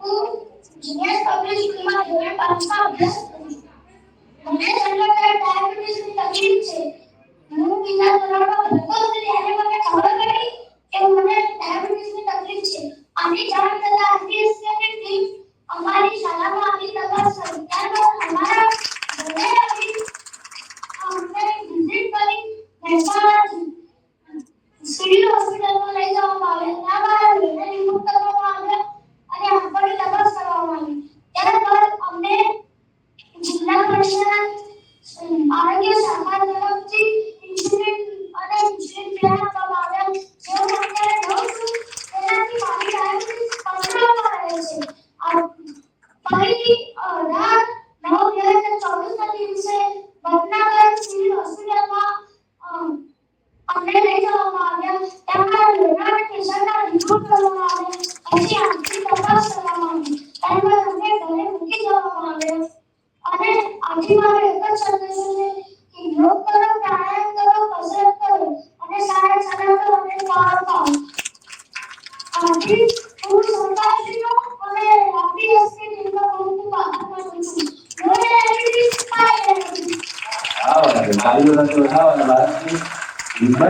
હું GS public સ્કૂલમાં અભ્યાસ કરું છું મને જન્મતા ડાયાબિટીસની છે હું મને ખબર પડી કે મને ડાયાબિટીસની તકલીફ છે આની થતાં આરબીએસની ટીમ અમારી શાળામાં આવી તપાસ કરી ત્યારબાદ અમારા ઘરે આવી અમને વિઝિટ કરી મહેસાણા સિવિલ હોસ્પિટલમાં લઈ જવામાં આવ્યા ત્યાં મારા લોહીને રિમૂવ કરવામાં આવ્યા અને આંખોની તપાસ કરવામાં આવી ત્યારબાદ અમને જિલ્લા કક્ષાના આરોગ્ય શાખા તરફથી ઇન્સ્યુલિન અને ઇન્સ્યુલિન પ્લાન આપવામાં આવ્યા જેઓ હું અત્યારે લઉં છું તેનાથી મારી ડાયાબિટીસ કંટ્રોલમાં રહે છે આ નવ બે હજાર દિવસે ભટનાગર સિવિલ હોસ્પિટલમાં અમને લઈ જવામાં આવ્યા. ત્યાં મારા લોહીના પ્રેશરના રિપોર્ટ કરવામાં આવ્યા. પછી આંખની તપાસ કરવામાં આવી. ત્યારબાદ અમને ઘરે મૂકી જવામાં આવ્યા. અને આજે મારો એક જ કે યોગ કરો, પ્રાણાયામ કરો, કસરત કરો અને સારા સારો સરકારશ્રીનો અને Ahora, el marido natural, la